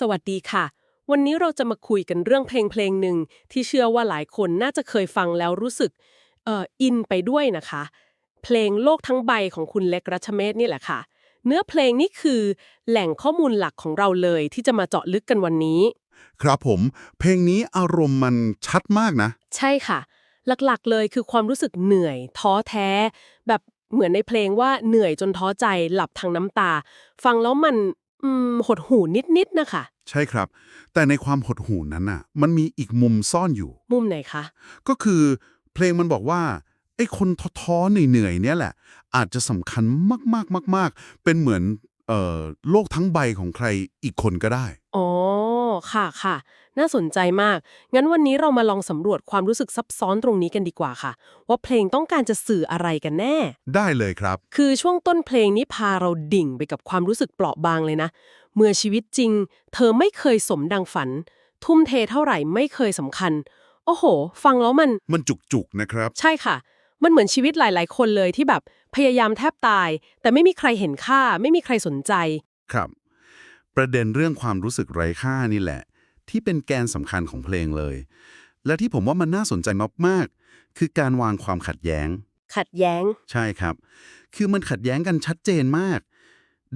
สวัสดีค่ะ วันนี้เราจะมาคุยกันเรื่องเพลงเพลงหนึ่งที่เชื่อว่าหลายคนน่าจะเคยฟังแล้วรู้สึกเอ่ออินไปด้วยนะคะ เพลงโลกทั้งใบของคุณเล็กรัชเมธนี่แหละค่ะ เนื้อเพลงนี้คือแหล่งข้อมูลหลักของเราเลยที่จะมาเจาะลึกกันวันนี้ ครับผม เพลงนี้อารมณ์มันชัดมากนะ ใช่ค่ะ หลักๆเลยคือความรู้สึกเหนื่อย ท้อแท้ แบบเหมือนในเพลงว่าเหนื่อยจนท้อใจหลับทางน้ำตา ฟังแล้วมันอืม หดหูนิดๆนะคะ ใช่ครับ แต่ในความหดหู่นั้นน่ะ มันมีอีกมุมซ่อนอยู่ มุมไหนคะ ก็คือเพลงมันบอกว่าไอ้คนท้อๆเหนื่อยๆเนี่ยแหละ อาจจะสำคัญมากๆมาก ๆ เป็นเหมือนเอ่อโลกทั้งใบของใครอีกคนก็ได้ อ๋อ ค่ะค่ะ น่าสนใจมาก งั้นวันนี้เรามาลองสำรวจความรู้สึกซับซ้อนตรงนี้กันดีกว่าค่ะ ว่าเพลงต้องการจะสื่ออะไรกันแน่ ได้เลยครับ คือช่วงต้นเพลงนี้พาเราดิ่งไปกับความรู้สึกเปราะบางเลยนะ เมื่อชีวิตจริง เธอไม่เคยสมดังฝัน ทุ่มเทเท่าไหร่ไม่เคยสำคัญ โอ้โห ฟังแล้วมัน มันจุกๆนะครับ ใช่ค่ะ มันเหมือนชีวิตหลาย ๆ คนเลยที่แบบพยายามแทบตาย แต่ไม่มีใครเห็นค่า ไม่มีใครสนใจ ครับ ประเด็นเรื่องความรู้สึกไร้ค่านี่แหละ ที่เป็นแกนสำคัญของเพลงเลย และที่ผมว่ามันน่าสนใจมากๆ คือการวางความขัดแย้ง ขัดแย้ง ใช่ครับ คือมันขัดแย้งกันชัดเจนมาก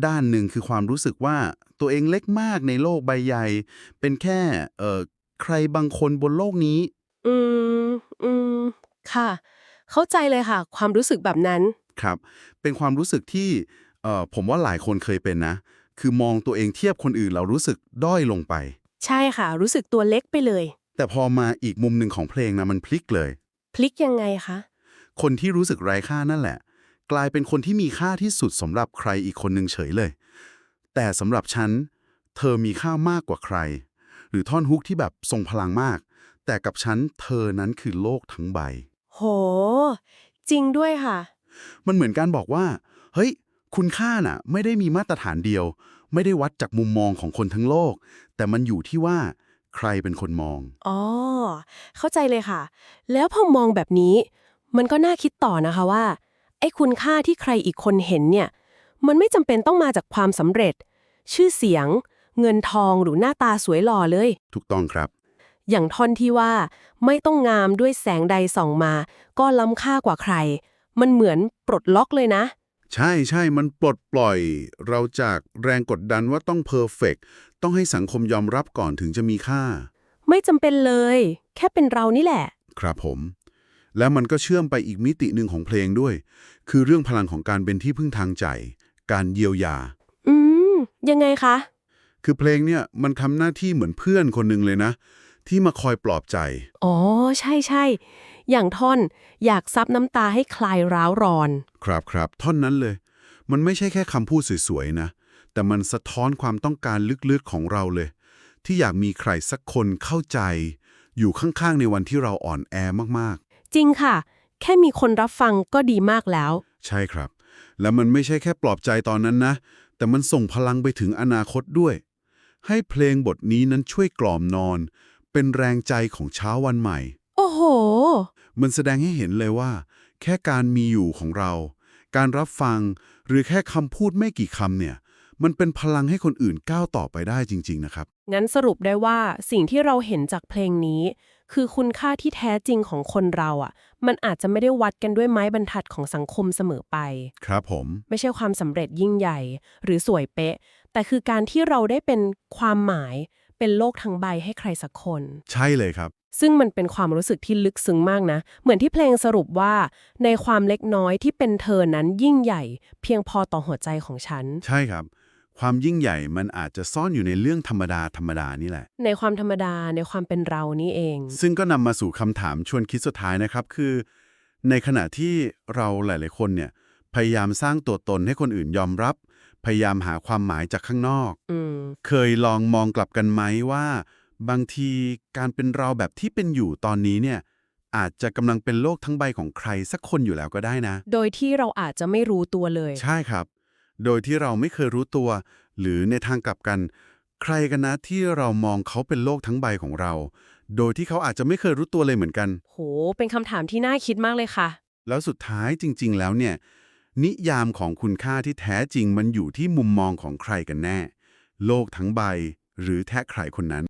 ด้านหนึ่งคือความรู้สึกว่าตัวเองเล็กมากในโลกใบใหญ่ เป็นแค่เอ่อใครบางคนบนโลกนี้ อืม อืม ค่ะ เข้าใจเลยค่ะ ความรู้สึกแบบนั้น ครับ เป็นความรู้สึกที่เอ่อผมว่าหลายคนเคยเป็นนะ คือมองตัวเองเทียบคนอื่นเรารู้สึกด้อยลงไป ใช่ค่ะ รู้สึกตัวเล็กไปเลย แต่พอมาอีกมุมหนึ่งของเพลงนะมันพลิกเลย พลิกยังไงคะ คนที่รู้สึกไร้ค่านั่นแหละ กลายเป็นคนที่มีค่าที่สุดสำหรับใครอีกคนหนึ่งเฉยเลย แต่สำหรับฉัน เธอมีค่ามากกว่าใคร หรือท่อนฮุกที่แบบทรงพลังมาก แต่กับฉันเธอนั้นคือโลกทั้งใบ โห จริงด้วยค่ะ มันเหมือนการบอกว่า เฮ้ย คุณค่าน่ะไม่ได้มีมาตรฐานเดียว ไม่ได้วัดจากมุมมองของคนทั้งโลก แต่มันอยู่ที่ว่าใครเป็นคนมอง อ๋อ เข้าใจเลยค่ะ แล้วพอมองแบบนี้ มันก็น่าคิดต่อนะคะว่า ไอ้คุณค่าที่ใครอีกคนเห็นเนี่ย มันไม่จำเป็นต้องมาจากความสำเร็จ ชื่อเสียง เงินทองหรือหน้าตาสวยหล่อเลย ถูกต้องครับ อย่างท่อนที่ว่าไม่ต้องงามด้วยแสงใดส่องมา ก็ล้ำค่ากว่าใคร มันเหมือนปลดล็อกเลยนะ ใช่ใช่มันปลดปล่อยเราจากแรงกดดันว่าต้องเพอร์เฟกต้องให้สังคมยอมรับก่อนถึงจะมีค่า ไม่จำเป็นเลย แค่เป็นเรานี่แหละ ครับผม แล้วมันก็เชื่อมไปอีกมิติหนึ่งของเพลงด้วย คือเรื่องพลังของการเป็นที่พึ่งทางใจ การเยียวยา อืม ยังไงคะ คือเพลงเนี่ยมันทำหน้าที่เหมือนเพื่อนคนหนึ่งเลยนะ ที่มาคอยปลอบใจ อ๋อ ใช่ใช่ อย่างท่อนอยากซับน้ำตาให้คลายร้าวรอน ครับครับท่อนนั้นเลย มันไม่ใช่แค่คำพูดสวยๆนะ แต่มันสะท้อนความต้องการลึกๆของเราเลย ที่อยากมีใครสักคนเข้าใจ อยู่ข้างๆในวันที่เราอ่อนแอมากจริงค่ะ แค่มีคนรับฟังก็ดีมากแล้วๆใช่ครับ แล้วมันไม่ใช่แค่ปลอบใจตอนนั้นนะ แต่มันส่งพลังไปถึงอนาคตด้วย ให้เพลงบทนี้นั้นช่วยกล่อมนอน เป็นแรงใจของเช้าวันใหม่ โอ้โห มันแสดงให้เห็นเลยว่า แค่การมีอยู่ของเรา การรับฟังหรือแค่คำพูดไม่กี่คำเนี่ย มันเป็นพลังให้คนอื่นก้าวต่อไปได้จริง ๆ นะครับ งั้นสรุปได้ว่าสิ่งที่เราเห็นจากเพลงนี้ คือคุณค่าที่แท้จริงของคนเราอะ มันอาจจะไม่ได้วัดกันด้วยไม้บรรทัดของสังคมเสมอไป ครับผม ไม่ใช่ความสำเร็จยิ่งใหญ่ หรือสวยเป๊ะ แต่คือการที่เราได้เป็นความหมาย เป็นโลกทั้งใบให้ใครสักคน ใช่เลยครับ ซึ่งมันเป็นความรู้สึกที่ลึกซึ้งมากนะ เหมือนที่เพลงสรุปว่า ในความเล็กน้อยที่เป็นเธอนั้นยิ่งใหญ่ เพียงพอต่อหัวใจของฉัน ใช่ครับ ความยิ่งใหญ่มันอาจจะซ่อนอยู่ในเรื่องธรรมดาธรรมดานี่แหละ ในความธรรมดาในความเป็นเรานี่เอง ซึ่งก็นำมาสู่คำถามชวนคิดสุดท้ายนะครับ คือ ในขณะที่เราหลาย ๆ คนเนี่ยพยายามสร้างตัวตนให้คนอื่นยอมรับ พยายามหาความหมายจากข้างนอกอืมเคยลองมองกลับกันไหมว่า บางทีการเป็นเราแบบที่เป็นอยู่ตอนนี้เนี่ย อาจจะกำลังเป็นโลกทั้งใบของใครสักคนอยู่แล้วก็ได้นะ โดยที่เราอาจจะไม่รู้ตัวเลย ใช่ครับ โดยที่เราไม่เคยรู้ตัว หรือในทางกลับกัน ใครกันนะที่เรามองเขาเป็นโลกทั้งใบของเรา โดยที่เขาอาจจะไม่เคยรู้ตัวเลยเหมือนกัน โห เป็นคำถามที่น่าคิดมากเลยค่ะ แล้วสุดท้ายจริง ๆ แล้วเนี่ย นิยามของคุณค่าที่แท้จริงมันอยู่ที่มุมมองของใครกันแน่ โลกทั้งใบ หรือแท้ใครคนนั้น